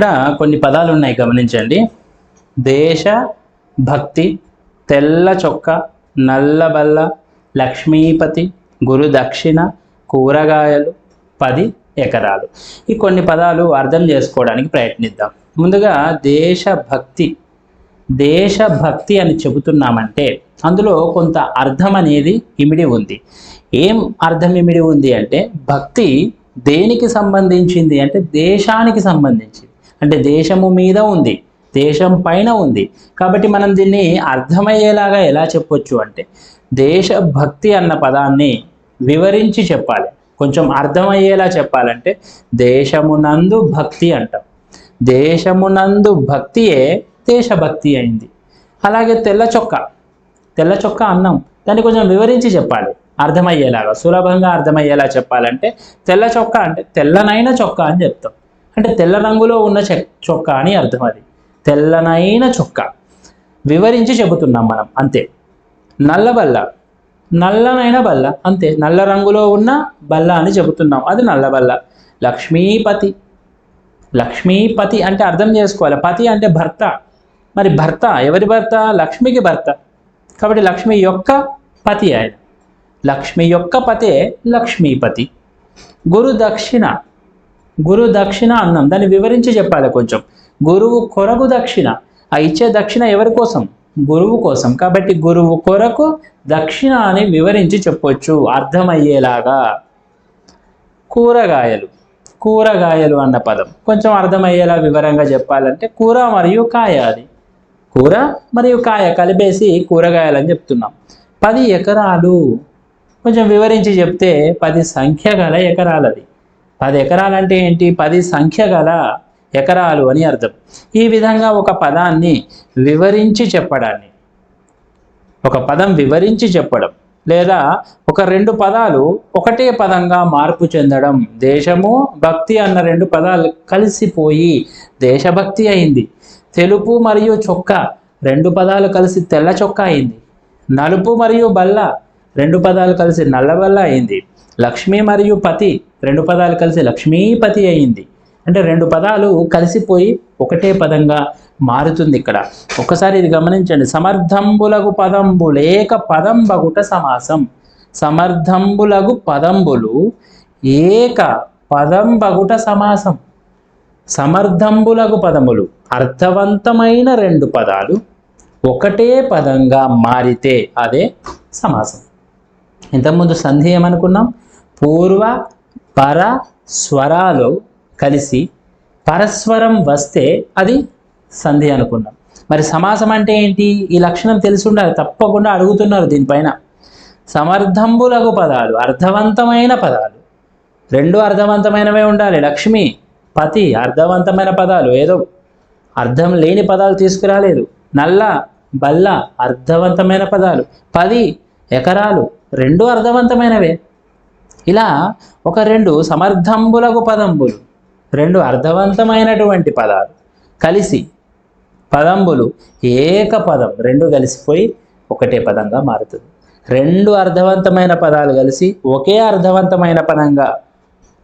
ఇక్కడ కొన్ని పదాలు ఉన్నాయి గమనించండి. దేశ భక్తి తెల్ల చొక్క నల్లబల్ల లక్ష్మీపతి గురు దక్షిణ కూరగాయలు పది ఎకరాలు. ఈ కొన్ని పదాలు అర్థం చేసుకోవడానికి ప్రయత్నిద్దాం. ముందుగా దేశభక్తి దేశభక్తి అని చెబుతున్నామంటే అందులో కొంత అర్థం అనేది ఇమిడి ఉంది. ఏం అర్థం ఇమిడి ఉంది అంటే భక్తి దేనికి సంబంధించింది అంటే దేశానికి సంబంధించింది. అంటే దేశము మీద ఉంది దేశం పైన ఉంది. కాబట్టి మనం దీన్ని అర్థమయ్యేలాగా ఎలా చెప్పొచ్చు అంటే దేశభక్తి అన్న పదాన్ని వివరించి చెప్పాలి. కొంచెం అర్థమయ్యేలా చెప్పాలంటే దేశమునందు భక్తి అంటాం. దేశమునందు భక్తియే దేశభక్తి అయింది. అలాగే తెల్ల చొక్క తెల్ల చొక్క అన్నం దాన్ని కొంచెం వివరించి చెప్పాలి. అర్థమయ్యేలాగా సులభంగా అర్థమయ్యేలా చెప్పాలంటే తెల్ల చొక్క అంటే తెల్లనైన చొక్క అని చెప్తాం. అంటే తెల్ల రంగులో ఉన్న చె- చొక్క అని అర్థం అది. తెల్లనైన చొక్క. వివరించి చెబుతున్నాం మనం అంతే. నల్ల బల్ల. నల్లనైన బల్ల అంతే. నల్ల రంగులో ఉన్న బల్ల అని చెబుతున్నాం. అది నల్ల బల్ల. లక్ష్మీపతి. లక్ష్మీపతి అంటే అర్థం చేసుకోవాలి. పతి అంటే భర్త. మరి భర్త ఎవరి భర్త? లక్ష్మికి భర్త. కాబట్టి లక్ష్మి యొక్క పతి ఆయన. లక్ష్మి యొక్క పతే లక్ష్మీపతి. గురు దక్షిణ గురు దక్షిణ అన్నం. దాన్ని వివరించి చెప్పాలి కొంచెం. గురువు కొరకు దక్షిణ. ఆ ఇచ్చే దక్షిణ ఎవరి కోసం? గురువు కోసం. కాబట్టి గురువు కొరకు దక్షిణ అని వివరించి చెప్పొచ్చు. అర్థమయ్యేలాగా. కూరగాయలు. కూరగాయలు అన్న పదం. కొంచెం అర్థమయ్యేలా వివరంగా చెప్పాలంటే కూర మరియు కాయ అది. కూర మరియు కాయ కలిపేసి కూరగాయలు అని చెప్తున్నాం. పది ఎకరాలు. కొంచెం వివరించి చెప్తే పది సంఖ్య గల ఎకరాలది. పది ఎకరాలు అంటే ఏంటి? పది సంఖ్య గల ఎకరాలు అని అర్థం. ఈ విధంగా ఒక పదాన్ని వివరించి చెప్పడాన్ని. ఒక పదం వివరించి చెప్పడం లేదా ఒక రెండు పదాలు ఒకటే పదంగా మార్పు చెందడం. దేశము భక్తి అన్న రెండు పదాలు కలిసిపోయి దేశభక్తి అయింది. తెలుపు మరియు చొక్క రెండు పదాలు కలిసి తెల్ల చొక్క అయింది. నలుపు మరియు బల్ల రెండు పదాలు కలిసి నల్ల బల్ల అయింది. లక్ష్మి మరియు పతి రెండు పదాలు కలిసి లక్ష్మీపతి అయింది. అంటే రెండు పదాలు కలిసిపోయి ఒకటే పదంగా మారుతుంది ఇక్కడ. ఒకసారి ఇది గమనించండి. సమర్థంబులగు పదంబు లేక పదంబగుట సమాసం. సమర్థంబులగు పదంబులు ఏక పదంబగుట సమాసం. సమర్థంబులగు పదములు అర్థవంతమైన రెండు పదాలు ఒకటే పదంగా మారితే అదే సమాసం. ఇంతకుముందు సంధి ఏమనుకున్నాం? పూర్వ పర స్వరాలు కలిసి పరస్వరం వస్తే అది సంధి అనుకున్నాం. మరి సమాసం అంటే ఏంటి? ఈ లక్షణం తెలిసి ఉండాలి తప్పకుండా అడుగుతున్నారు దీనిపైన. సమర్థంబులగు పదాలు అర్థవంతమైన పదాలు. రెండు అర్థవంతమైనవే ఉండాలి. లక్ష్మి పతి అర్థవంతమైన పదాలు ఏదో. అర్థం లేని పదాలు తీసుకురాలేదు. నల్ల బల్ల అర్థవంతమైన పదాలు. పది ఎకరాలు రెండు అర్థవంతమైనవే. ఇలా ఒక రెండు సమర్థంబులకు పదంబులు రెండు అర్థవంతమైనటువంటి పదాలు కలిసి పదంబులు ఏక పదం రెండు కలిసిపోయి ఒకటే పదంగా మారుతుంది. రెండు అర్థవంతమైన పదాలు కలిసి ఒకే అర్థవంతమైన పదంగా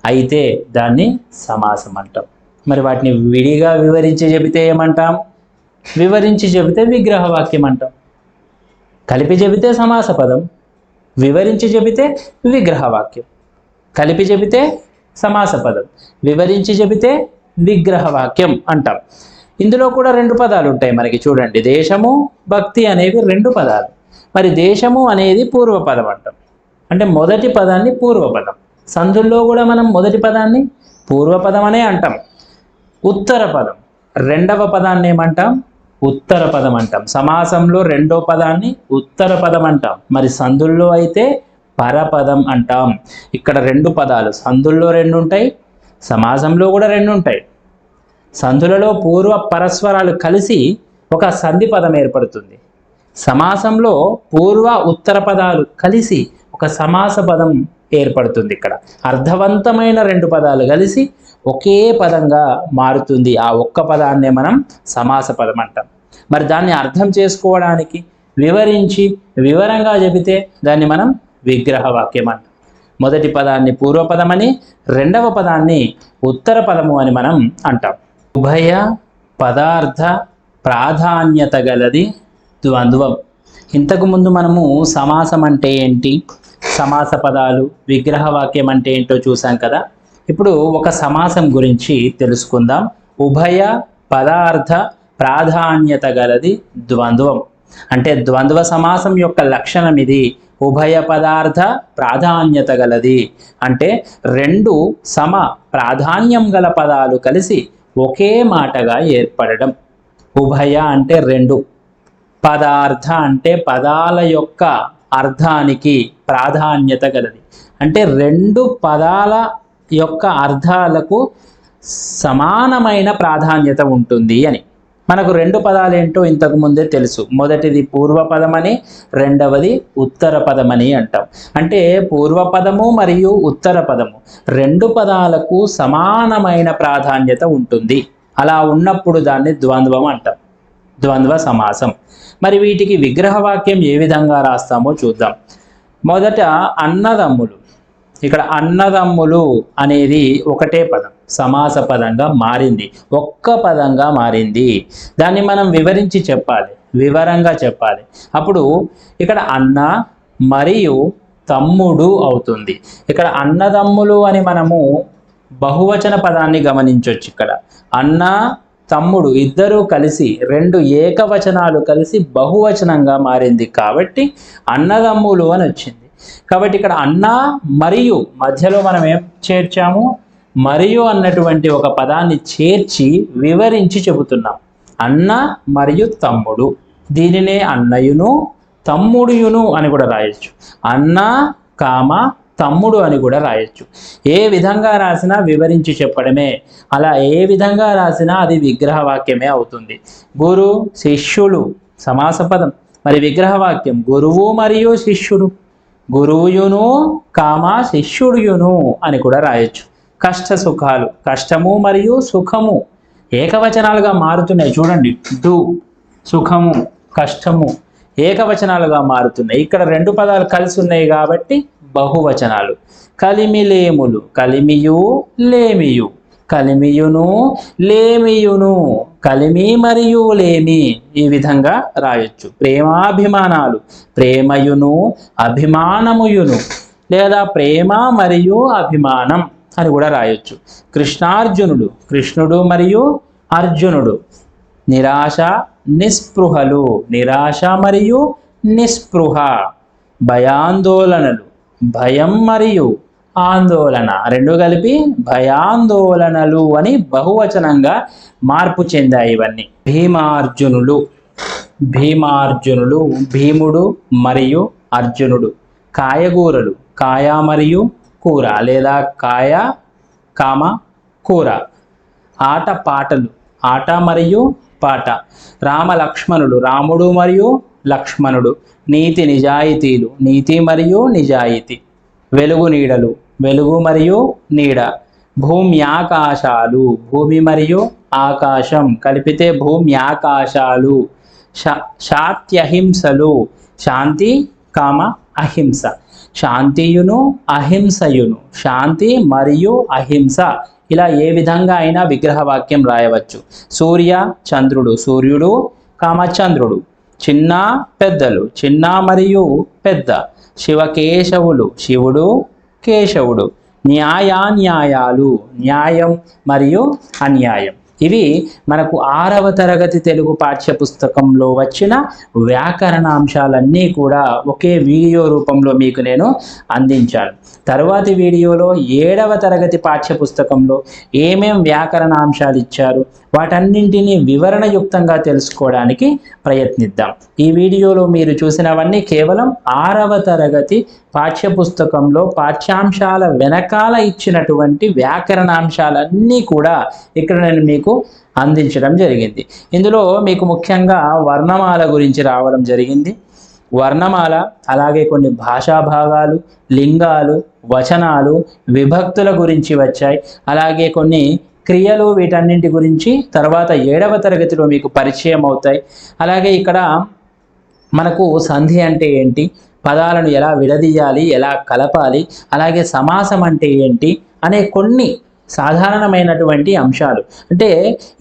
అయితే దాన్ని సమాసం అంటాం. మరి వాటిని విడిగా వివరించి చెబితే ఏమంటాం? వివరించి చెబితే విగ్రహవాక్యం అంటాం. కలిపి చెబితే సమాస పదం వివరించి చెబితే విగ్రహవాక్యం. కలిపి చెబితే సమాస పదం వివరించి చెబితే విగ్రహవాక్యం అంటాం. ఇందులో కూడా రెండు పదాలు ఉంటాయి మనకి చూడండి. దేశము భక్తి అనేవి రెండు పదాలు. మరి దేశము అనేది పూర్వపదం అంటాం. అంటే మొదటి పదాన్ని పూర్వపదం. సంధుల్లో కూడా మనం మొదటి పదాన్ని పూర్వపదం అనే అంటాం. ఉత్తర పదం. రెండవ పదాన్ని ఏమంటాం? ఉత్తర పదం అంటాం. సమాసంలో రెండో పదాన్ని ఉత్తర పదం అంటాం. మరి సందుల్లో అయితే పరపదం అంటాం. ఇక్కడ రెండు పదాలు. సందుల్లో రెండు ఉంటాయి సమాజంలో కూడా రెండు ఉంటాయి. సంధులలో పూర్వ పరస్వరాలు కలిసి ఒక సంధి పదం ఏర్పడుతుంది. సమాసంలో పూర్వ ఉత్తర పదాలు కలిసి ఒక సమాస పదం ఏర్పడుతుంది ఇక్కడ. అర్థవంతమైన రెండు పదాలు కలిసి ఒకే పదంగా మారుతుంది. ఆ ఒక్క పదాన్నే మనం సమాస పదం అంటాం. మరి దాన్ని అర్థం చేసుకోవడానికి వివరించి వివరంగా చెబితే దాన్ని మనం విగ్రహ వాక్యం అంటాం. మొదటి పదాన్ని పూర్వపదమని రెండవ పదాన్ని ఉత్తర పదము అని మనం అంటాం. ఉభయ పదార్థ ప్రాధాన్యత గలది ద్వంద్వం. ఇంతకుముందు మనము సమాసం అంటే ఏంటి? సమాస పదాలు విగ్రహ వాక్యం అంటే ఏంటో చూసాం కదా? ఇప్పుడు ఒక సమాసం గురించి తెలుసుకుందాం. ఉభయ పదార్థ ప్రాధాన్యత గలది ద్వంద్వం. అంటే ద్వంద్వ సమాసం యొక్క లక్షణం ఇది. ఉభయ పదార్థ ప్రాధాన్యత గలది. అంటే రెండు సమ ప్రాధాన్యం గల పదాలు కలిసి ఒకే మాటగా ఏర్పడడం. ఉభయ అంటే రెండు. పదార్థ అంటే పదాల యొక్క అర్థానికి ప్రాధాన్యత గలది. అంటే రెండు పదాల యొక్క అర్థాలకు సమానమైన ప్రాధాన్యత ఉంటుంది అని. మనకు రెండు పదాలు ఏంటో ఇంతకు ముందే తెలుసు. మొదటిది పూర్వపదమని రెండవది ఉత్తర పదమని అంటాం. అంటే పూర్వపదము మరియు ఉత్తర పదము రెండు పదాలకు సమానమైన ప్రాధాన్యత ఉంటుంది. అలా ఉన్నప్పుడు దాన్ని ద్వంద్వం అంటాం. ద్వంద్వ సమాసం. మరి వీటికి విగ్రహవాక్యం ఏ విధంగా రాస్తామో చూద్దాం. మొదట అన్నదమ్ములు. ఇక్కడ అన్నదమ్ములు అనేది ఒకటే పదం. సమాస పదంగా మారింది. ఒక్క పదంగా మారింది. దాన్ని మనం వివరించి చెప్పాలి. వివరంగా చెప్పాలి. అప్పుడు ఇక్కడ అన్న మరియు తమ్ముడు అవుతుంది. ఇక్కడ అన్నదమ్ములు అని మనము బహువచన పదాన్ని గమనించవచ్చు ఇక్కడ. అన్న తమ్ముడు ఇద్దరూ కలిసి రెండు ఏకవచనాలు కలిసి బహువచనంగా మారింది కాబట్టి అన్నదమ్ములు అని వచ్చింది. కాబట్టి ఇక్కడ అన్న మరియు మధ్యలో మనం ఏం చేర్చాము? మరియు అన్నటువంటి ఒక పదాన్ని చేర్చి వివరించి చెబుతున్నాం. అన్న మరియు తమ్ముడు. దీనినే అన్నయును తమ్ముడుయును అని కూడా రాయొచ్చు. అన్న కామ తమ్ముడు అని కూడా రాయొచ్చు. ఏ విధంగా రాసినా వివరించి చెప్పడమే. అలా ఏ విధంగా రాసినా అది విగ్రహవాక్యమే అవుతుంది. గురు శిష్యులు సమాస పదం. మరి విగ్రహవాక్యం గురువు మరియు శిష్యుడు. గురువుయును కామ శిష్యుడుయును అని కూడా రాయొచ్చు. కష్ట సుఖాలు కష్టము మరియు సుఖము ఏకవచనాలుగా మారుతున్నాయి. చూడండి. డు సుఖము కష్టము ఏకవచనాలుగా మారుతున్నాయి. ఇక్కడ రెండు పదాలు కలిసి ఉన్నాయి కాబట్టి బహువచనాలు. కలిమిలేములు కలిమియు లేమియు. కలిమియును లేమియును కలిమి మరియు లేమి ఈ విధంగా రాయొచ్చు. ప్రేమాభిమానాలు ప్రేమయును అభిమానముయును లేదా ప్రేమ మరియు అభిమానం అని కూడా రాయొచ్చు. కృష్ణార్జునుడు కృష్ణుడు మరియు అర్జునుడు. నిరాశ నిస్పృహలు. నిరాశ మరియు నిస్పృహ. భయాందోళనలు. భయం మరియు ఆందోళన. రెండు కలిపి భయాందోళనలు అని బహువచనంగా మార్పు చెందాయి ఇవన్నీ. భీమార్జునులు. భీమార్జునులు భీముడు మరియు అర్జునుడు. కాయగూరలు. కాయ మరియు కూర లేదా కాయ కామ కూర. ఆట పాటలు. ఆట మరియు పాట. రామ లక్ష్మణులు. రాముడు మరియు లక్ష్మణుడు. నీతి నిజాయితీలు. నీతి మరియు నిజాయితీ. వెలుగు నీడలు. వెలుగు మరియు నీడ. భూమి ఆకాశాలు. భూమి మరియు ఆకాశం. కలిపితే భూమి ఆకాశాలు. శాత్యహింసలు శాంతి కామ అహింస. శాంతియును అహింసయును. శాంతి మరియు అహింస. ఇలా ఏ విధంగా అయినా విగ్రహవాక్యం రాయవచ్చు. సూర్య చంద్రుడు. సూర్యుడు కామచంద్రుడు. చిన్న పెద్దలు చిన్న మరియు పెద్ద శివకేశవులు శివుడు కేశవుడు న్యాయాన్యాయాలు న్యాయం మరియు అన్యాయం. ఇవి మనకు ఆరవ తరగతి తెలుగు పాఠ్య పుస్తకంలో వచ్చిన వ్యాకరణాంశాలన్నీ కూడా ఒకే వీడియో రూపంలో మీకు నేను అందించాను. తరువాతి వీడియోలో ఏడవ తరగతి పాఠ్య పుస్తకంలో ఏమేం వ్యాకరణాంశాలు ఇచ్చారు వాటన్నింటినీ వివరణయుక్తంగా తెలుసుకోవడానికి ప్రయత్నిద్దాం. ఈ వీడియోలో మీరు చూసినవన్నీ కేవలం ఆరవ తరగతి పాఠ్య పుస్తకంలో పాఠ్యాంశాల వెనకాల ఇచ్చినటువంటి వ్యాకరణాంశాలన్నీ కూడా ఇక్కడ నేను మీకు అందించడం జరిగింది. ఇందులో మీకు ముఖ్యంగా వర్ణమాల గురించి రావడం జరిగింది. వర్ణమాల అలాగే కొన్ని భాషా భాగాలు లింగాలు వచనాలు విభక్తుల గురించి వచ్చాయి. అలాగే కొన్ని క్రియలు వీటన్నింటి గురించి తర్వాత ఏడవ తరగతిలో మీకు పరిచయం అవుతాయి. అలాగే ఇక్కడ మనకు సంధి అంటే ఏంటి? పదాలను ఎలా విడదీయాలి? ఎలా కలపాలి? అలాగే సమాసం అంటే ఏంటి? అనే కొన్ని సాధారణమైనటువంటి అంశాలు. అంటే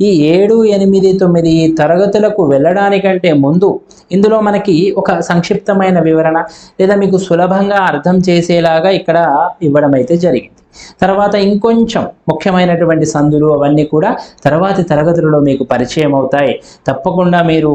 ఈ ఏడు ఎనిమిది తొమ్మిది తరగతులకు వెళ్ళడానికంటే ముందు ఇందులో మనకి ఒక సంక్షిప్తమైన వివరణ లేదా మీకు సులభంగా అర్థం చేసేలాగా ఇక్కడ ఇవ్వడం అయితే జరిగింది. తర్వాత ఇంకొంచెం ముఖ్యమైనటువంటి సందులు అవన్నీ కూడా తర్వాతి తరగతులలో మీకు పరిచయం అవుతాయి. తప్పకుండా మీరు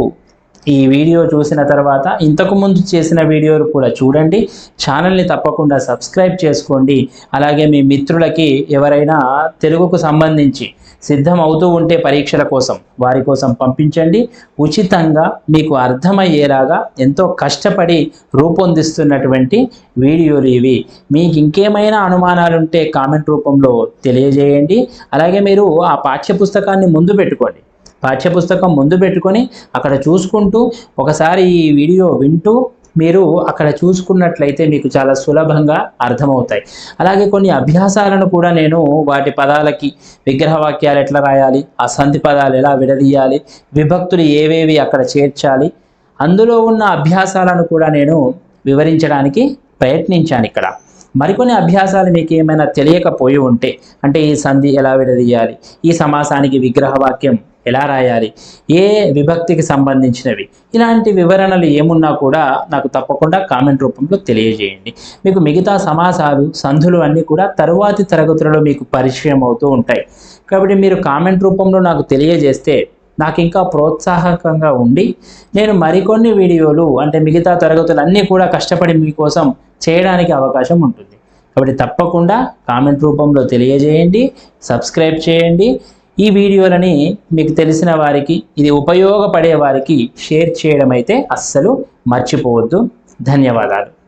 ఈ వీడియో చూసిన తర్వాత ఇంతకు ముందు చేసిన వీడియోలు కూడా చూడండి. ఛానల్ని తప్పకుండా సబ్స్క్రైబ్ చేసుకోండి. అలాగే మీ మిత్రులకి ఎవరైనా తెలుగుకు సంబంధించి సిద్ధం అవుతూ ఉంటే పరీక్షల కోసం వారి కోసం పంపించండి. ఉచితంగా మీకు అర్థమయ్యేలాగా ఎంతో కష్టపడి రూపొందిస్తున్నటువంటి వీడియోలు ఇవి మీకు ఇంకేమైనా అనుమానాలుంటే కామెంట్ రూపంలో తెలియజేయండి. అలాగే మీరు ఆ పాఠ్యపుస్తకాన్ని ముందు పెట్టుకోండి. పాఠ్యపుస్తకం ముందు పెట్టుకొని అక్కడ చూసుకుంటూ ఒకసారి ఈ వీడియో వింటూ మీరు అక్కడ చూసుకున్నట్లయితే మీకు చాలా సులభంగా అర్థమవుతాయి. అలాగే కొన్ని అభ్యాసాలను కూడా నేను వాటి పదాలకి విగ్రహవాక్యాలు ఎట్లా రాయాలి ఆ సంధి పదాలు ఎలా విడదీయాలి విభక్తులు ఏవేవి అక్కడ చేర్చాలి అందులో ఉన్న అభ్యాసాలను కూడా నేను వివరించడానికి ప్రయత్నించాను ఇక్కడ. మరికొన్ని అభ్యాసాలు మీకు ఏమైనా తెలియకపోయి ఉంటే అంటే ఈ సంధి ఎలా విడదీయాలి ఈ సమాసానికి విగ్రహవాక్యం ఎలా రాయాలి? ఏ విభక్తికి సంబంధించినవి? ఇలాంటి వివరణలు ఏమున్నా కూడా నాకు తప్పకుండా కామెంట్ రూపంలో తెలియజేయండి. మీకు మిగతా సమాసాలు సంధులు అన్నీ కూడా తరువాతి తరగతులలో మీకు పరిచయం అవుతూ ఉంటాయి. కాబట్టి మీరు కామెంట్ రూపంలో నాకు తెలియజేస్తే నాకు ఇంకా ప్రోత్సాహకంగా ఉండి నేను మరికొన్ని వీడియోలు అంటే మిగతా తరగతులు అన్నీ కూడా కష్టపడి మీకోసం చేయడానికి అవకాశం ఉంటుంది. కాబట్టి తప్పకుండా కామెంట్ రూపంలో తెలియజేయండి సబ్స్క్రైబ్ చేయండి. ఈ వీడియోలని మీకు తెలిసిన వారికి ఇది ఉపయోగపడే వారికి షేర్ చేయడం అయితే అస్సలు మర్చిపోవద్దు. ధన్యవాదాలు.